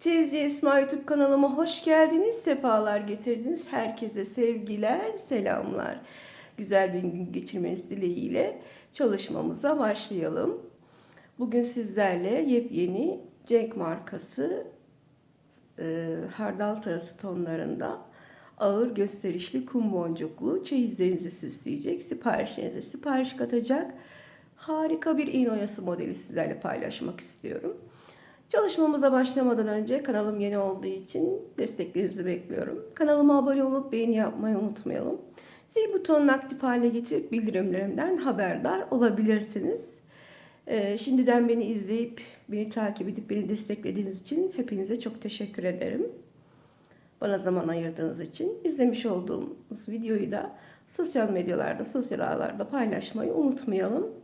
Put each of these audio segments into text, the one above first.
Çizci Esma YouTube kanalıma hoş geldiniz, sefalar getirdiniz. Herkese sevgiler, selamlar. Güzel bir gün geçirmeniz dileğiyle çalışmamıza başlayalım. Bugün sizlerle yepyeni Cenk markası e, hardal sarısı tonlarında ağır gösterişli kum boncuklu çeyizlerinizi süsleyecek, siparişlerinize sipariş katacak harika bir iğne oyası modeli sizlerle paylaşmak istiyorum. Çalışmamıza başlamadan önce kanalım yeni olduğu için desteklerinizi bekliyorum. Kanalıma abone olup beğeni yapmayı unutmayalım. Zil butonunu aktif hale getirip bildirimlerimden haberdar olabilirsiniz. Ee, şimdiden beni izleyip, beni takip edip beni desteklediğiniz için hepinize çok teşekkür ederim. Bana zaman ayırdığınız için izlemiş olduğumuz videoyu da sosyal medyalarda, sosyal ağlarda paylaşmayı unutmayalım.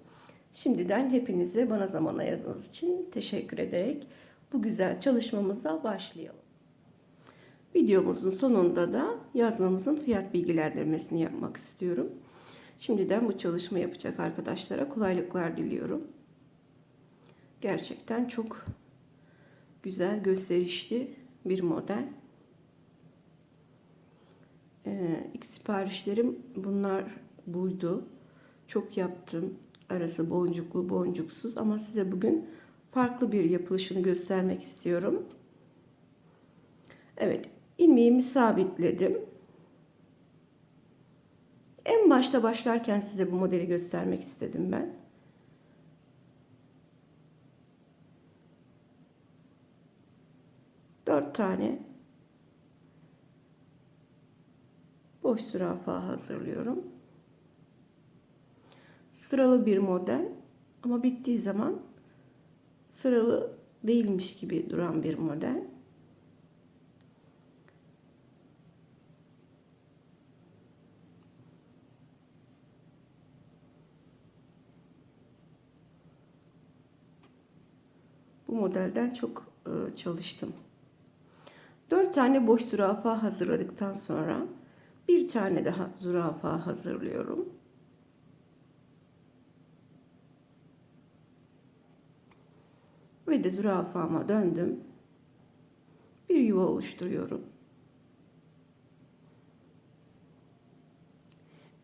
Şimdiden hepinize bana zaman ayırdığınız için teşekkür ederek bu güzel çalışmamıza başlayalım. Videomuzun sonunda da yazmamızın fiyat bilgilendirmesini yapmak istiyorum. Şimdiden bu çalışma yapacak arkadaşlara kolaylıklar diliyorum. Gerçekten çok güzel, gösterişli bir model. Ee, ilk siparişlerim bunlar buydu. Çok yaptım. Arası boncuklu, boncuksuz ama size bugün farklı bir yapılışını göstermek istiyorum. Evet, ilmeğimi sabitledim. En başta başlarken size bu modeli göstermek istedim ben. Dört tane boş zürafa hazırlıyorum. Sıralı bir model ama bittiği zaman sıralı değilmiş gibi duran bir model. Bu modelden çok e, çalıştım. 4 tane boş zürafa hazırladıktan sonra bir tane daha zürafa hazırlıyorum. Ve de zürafama döndüm. Bir yuva oluşturuyorum.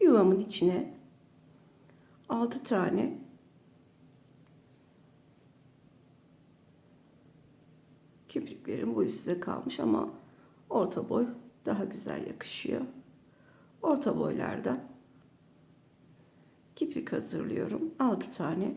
Yuvamın içine 6 tane kipriklerim boyu size kalmış ama orta boy daha güzel yakışıyor. Orta boylarda kiprik hazırlıyorum. 6 tane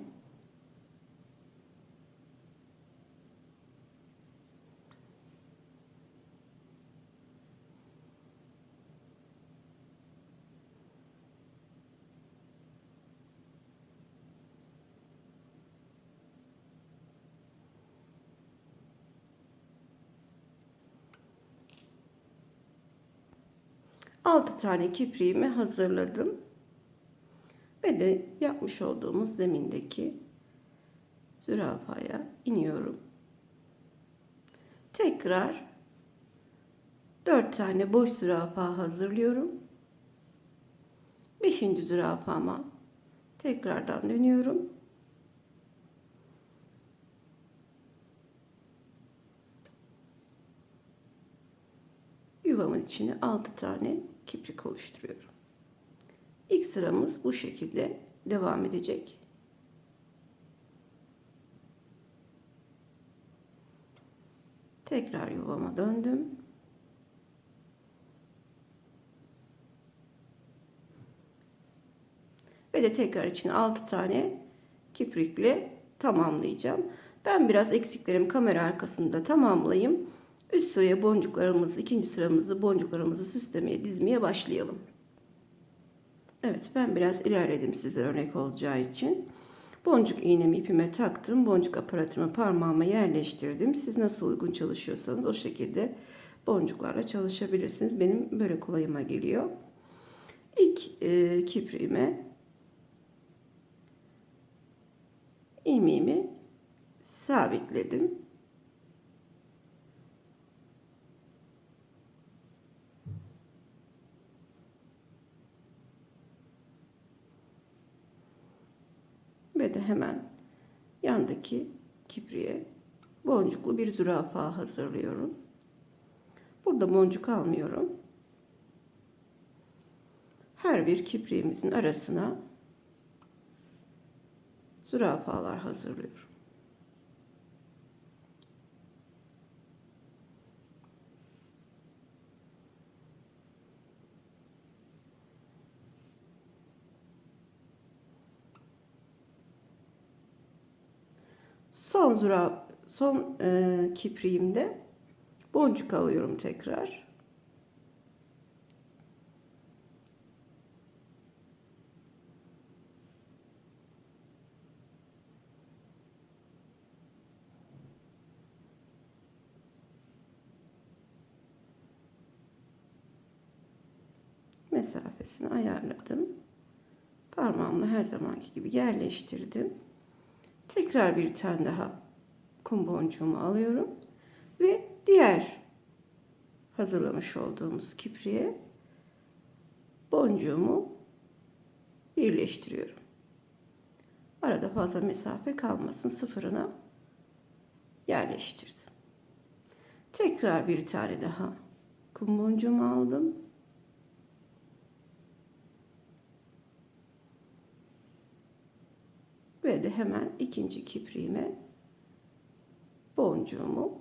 Altı tane kipriğimi hazırladım. Ve de yapmış olduğumuz zemindeki zürafaya iniyorum. Tekrar 4 tane boş zürafa hazırlıyorum. 5. zürafama tekrardan dönüyorum. Yuvamın içine 6 tane kiprik oluşturuyorum. İlk sıramız bu şekilde devam edecek. Tekrar yuvama döndüm. Ve de tekrar içine 6 tane kiprikle tamamlayacağım. Ben biraz eksiklerimi kamera arkasında tamamlayayım. Üst sıraya boncuklarımızı, ikinci sıramızı boncuklarımızı süslemeye, dizmeye başlayalım. Evet ben biraz ilerledim size örnek olacağı için. Boncuk iğnemi ipime taktım. Boncuk aparatımı parmağıma yerleştirdim. Siz nasıl uygun çalışıyorsanız o şekilde boncuklarla çalışabilirsiniz. Benim böyle kolayıma geliyor. İlk e, kipriğime ilmeğimi sabitledim. Ve de hemen yandaki kipriye boncuklu bir zürafa hazırlıyorum. Burada boncuk almıyorum. Her bir kipriğimizin arasına zürafalar hazırlıyorum. Son züra son e, kipriğimde boncuk alıyorum tekrar. mesafesini ayarladım. Parmağımla her zamanki gibi yerleştirdim. Tekrar bir tane daha kum boncuğumu alıyorum ve diğer hazırlamış olduğumuz kipriğe boncuğumu birleştiriyorum. Arada fazla mesafe kalmasın sıfırına yerleştirdim. Tekrar bir tane daha kum boncuğumu aldım. Ve de hemen ikinci kipriğime boncuğumu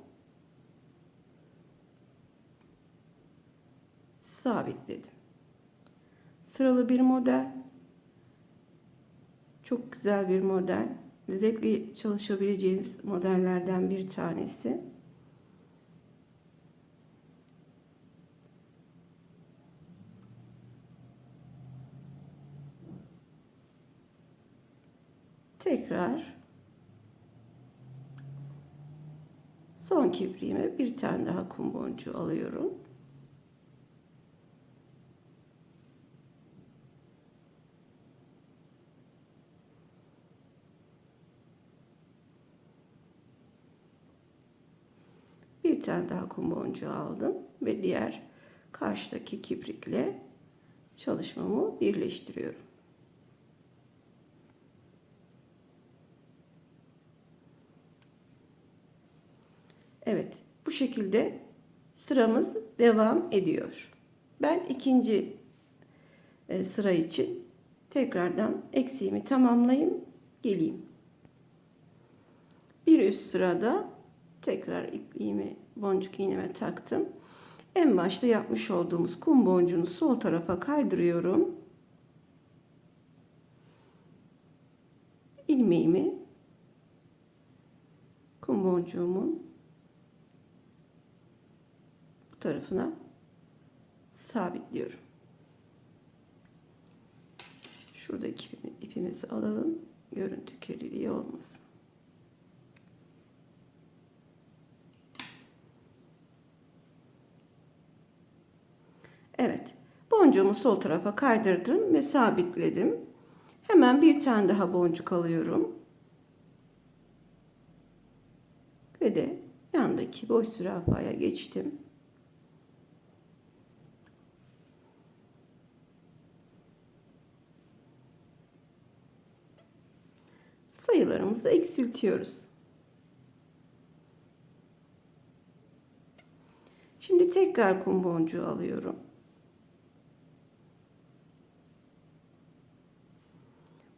sabitledim. Sıralı bir model. Çok güzel bir model. Zevkli çalışabileceğiniz modellerden bir tanesi. Tekrar son kipriğime bir tane daha kum boncuğu alıyorum. Bir tane daha kum boncuğu aldım ve diğer karşıdaki kiprikle çalışmamı birleştiriyorum. Evet, bu şekilde sıramız devam ediyor. Ben ikinci e, sıra için tekrardan eksiğimi tamamlayayım, geleyim. Bir üst sırada tekrar ipliğimi boncuk iğneme taktım. En başta yapmış olduğumuz kum boncuğunu sol tarafa kaydırıyorum. ilmeğimi kum boncuğumun bu tarafına sabitliyorum. Şuradaki ipimizi alalım. Görüntü kirliliği olmasın. Evet. Boncuğumu sol tarafa kaydırdım ve sabitledim. Hemen bir tane daha boncuk alıyorum. Ve de yandaki boş zürafaya geçtim. Sayılarımızı eksiltiyoruz. Şimdi tekrar kum boncuğu alıyorum.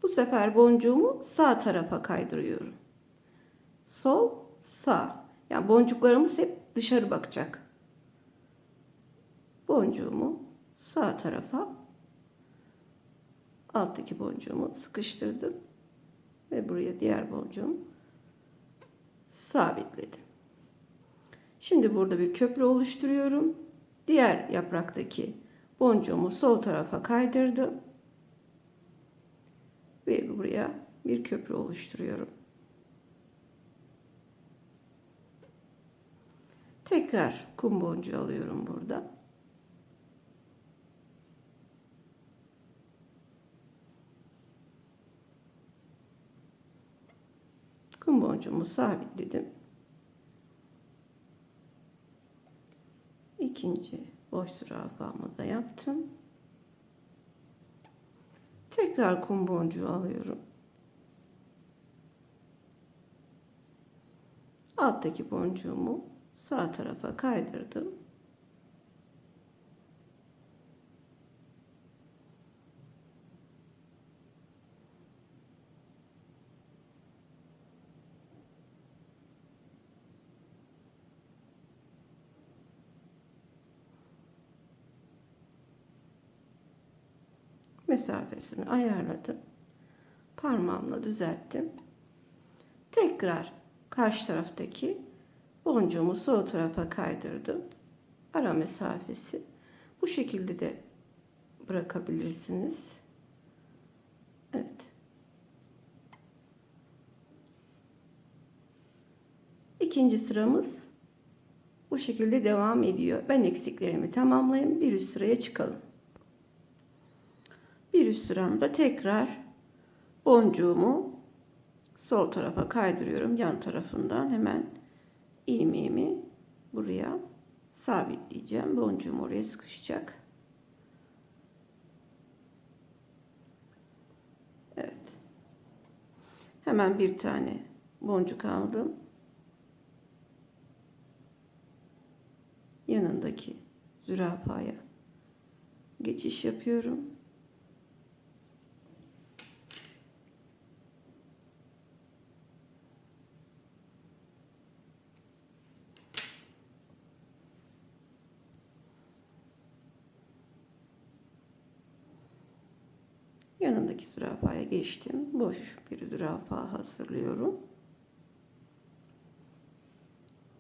Bu sefer boncuğumu sağ tarafa kaydırıyorum. Sol, sağ. Yani boncuklarımız hep dışarı bakacak. Boncuğumu sağ tarafa alttaki boncuğumu sıkıştırdım ve buraya diğer boncuğumu sabitledim. Şimdi burada bir köprü oluşturuyorum. Diğer yapraktaki boncuğumu sol tarafa kaydırdım ve buraya bir köprü oluşturuyorum. Tekrar kum boncuğu alıyorum burada. boncuğumu sabitledim. İkinci boş zürafamı da yaptım. Tekrar kum boncuğu alıyorum. Alttaki boncuğumu sağ tarafa kaydırdım. Mesafesini ayarladım. Parmağımla düzelttim. Tekrar karşı taraftaki boncuğumu sol tarafa kaydırdım. Ara mesafesi. Bu şekilde de bırakabilirsiniz. Evet. İkinci sıramız bu şekilde devam ediyor. Ben eksiklerimi tamamlayayım. Bir üst sıraya çıkalım. Bir üst sıramda tekrar boncuğumu sol tarafa kaydırıyorum. Yan tarafından hemen ilmeğimi buraya sabitleyeceğim. Boncuğum oraya sıkışacak. Evet. Hemen bir tane boncuk aldım. Yanındaki zürafaya geçiş yapıyorum. Yanındaki zürafaya geçtim. Boş bir zürafa hazırlıyorum.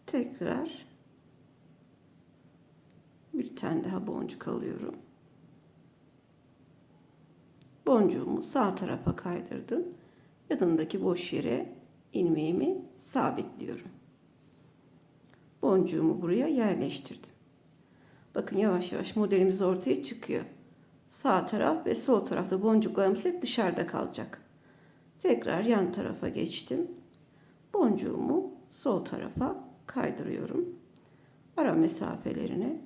Tekrar bir tane daha boncuk alıyorum. Boncuğumu sağ tarafa kaydırdım. Yanındaki boş yere ilmeğimi sabitliyorum. Boncuğumu buraya yerleştirdim. Bakın yavaş yavaş modelimiz ortaya çıkıyor sağ taraf ve sol tarafta boncuklarımız hep dışarıda kalacak. Tekrar yan tarafa geçtim. Boncuğumu sol tarafa kaydırıyorum. Ara mesafelerini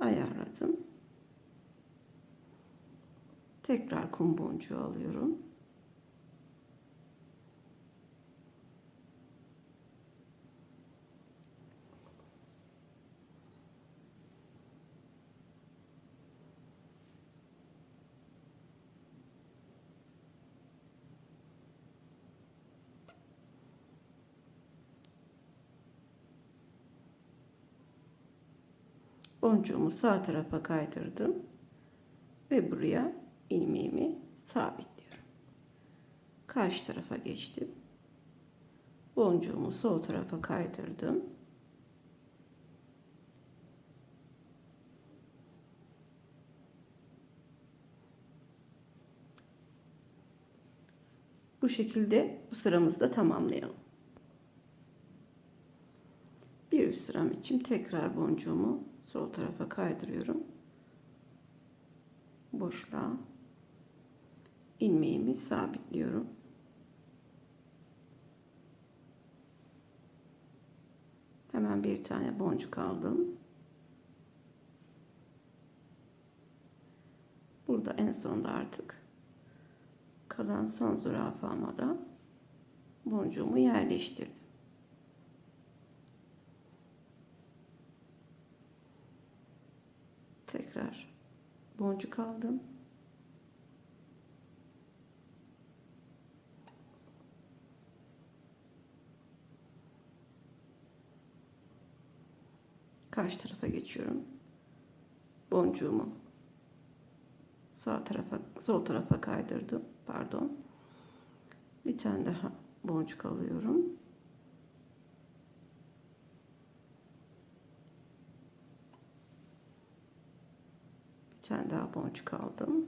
ayarladım. Tekrar kum boncuğu alıyorum. Boncuğumu sağ tarafa kaydırdım ve buraya ilmeğimi sabitliyorum. Karşı tarafa geçtim. Boncuğumu sol tarafa kaydırdım. Bu şekilde bu sıramızda tamamlayalım. Bir üst sıram için tekrar boncuğumu sol tarafa kaydırıyorum. Boşluğa ilmeğimi sabitliyorum. Hemen bir tane boncuk aldım. Burada en sonda artık kalan son zürafama da boncuğumu yerleştirdim. tekrar boncuk aldım. Karşı tarafa geçiyorum. Boncuğumu sağ tarafa, sol tarafa kaydırdım. Pardon. Bir tane daha boncuk alıyorum. Tane daha boncuk aldım.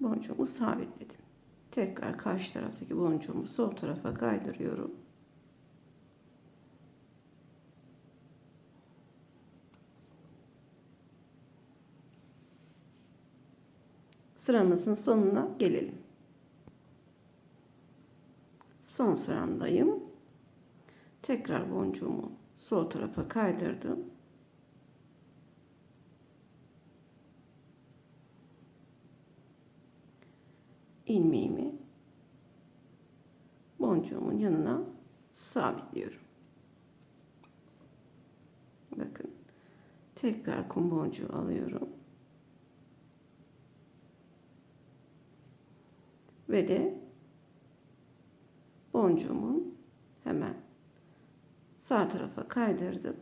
Boncuğumu sabitledim. Tekrar karşı taraftaki boncuğumu sol tarafa kaydırıyorum. Sıramızın sonuna gelelim. Son sıramdayım. Tekrar boncuğumu sol tarafa kaydırdım. ilmeğimi boncuğumun yanına sabitliyorum. Bakın tekrar kum boncuğu alıyorum. Ve de boncuğumun hemen sağ tarafa kaydırdım.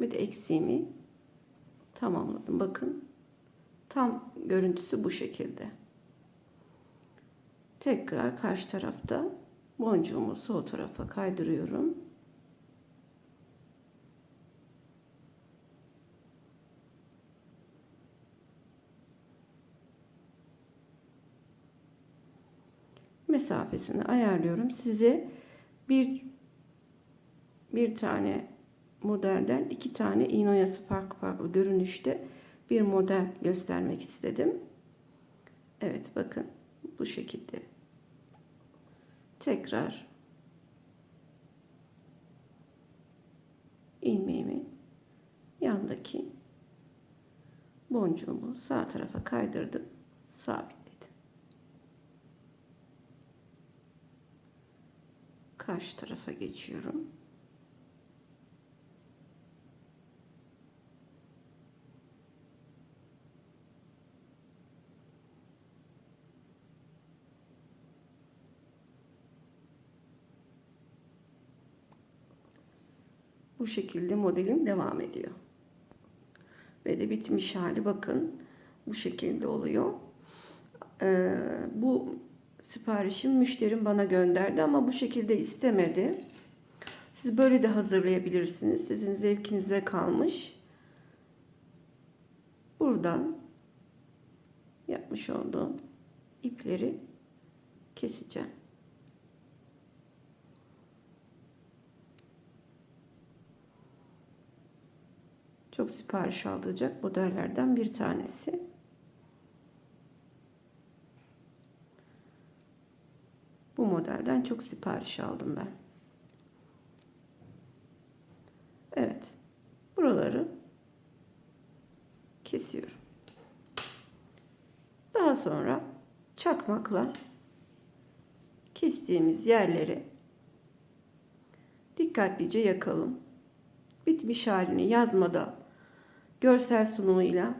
Ve de eksiğimi tamamladım. Bakın. Tam görüntüsü bu şekilde. Tekrar karşı tarafta boncuğumu sol tarafa kaydırıyorum. mesafesini ayarlıyorum. Size bir bir tane modelden iki tane iğne oyası farklı farklı görünüşte bir model göstermek istedim. Evet bakın bu şekilde. Tekrar ilmeğimi yandaki boncuğumu sağ tarafa kaydırdım. Sabitledim. Karşı tarafa geçiyorum. Bu şekilde modelim devam ediyor. Ve de bitmiş hali bakın bu şekilde oluyor. Ee, bu siparişim müşterim bana gönderdi ama bu şekilde istemedi. Siz böyle de hazırlayabilirsiniz. Sizin zevkinize kalmış. Buradan yapmış olduğum ipleri keseceğim. Çok sipariş alacak modellerden bir tanesi. Bu modelden çok sipariş aldım ben. Evet. Buraları kesiyorum. Daha sonra çakmakla kestiğimiz yerleri dikkatlice yakalım. Bitmiş halini yazmada görsel sunumuyla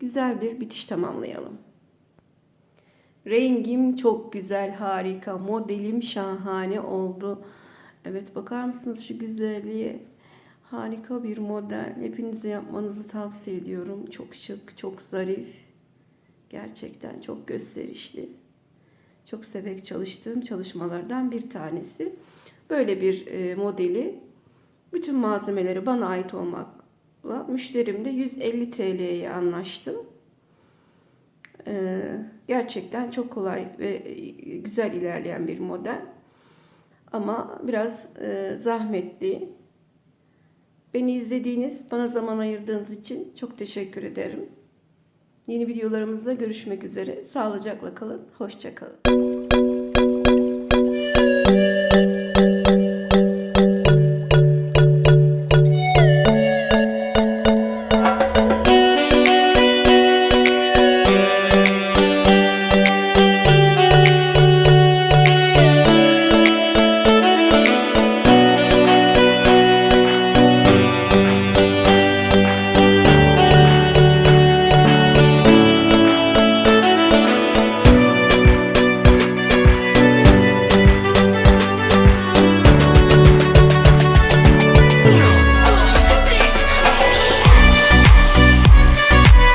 güzel bir bitiş tamamlayalım. Rengim çok güzel, harika. Modelim şahane oldu. Evet bakar mısınız şu güzelliğe? Harika bir model. Hepinize yapmanızı tavsiye ediyorum. Çok şık, çok zarif. Gerçekten çok gösterişli. Çok severek çalıştığım çalışmalardan bir tanesi. Böyle bir e, modeli bütün malzemeleri bana ait olmakla müşterimde 150 TL'ye anlaştım. Ee, gerçekten çok kolay ve güzel ilerleyen bir model. Ama biraz e, zahmetli. Beni izlediğiniz, bana zaman ayırdığınız için çok teşekkür ederim. Yeni videolarımızda görüşmek üzere. Sağlıcakla kalın, hoşça kalın.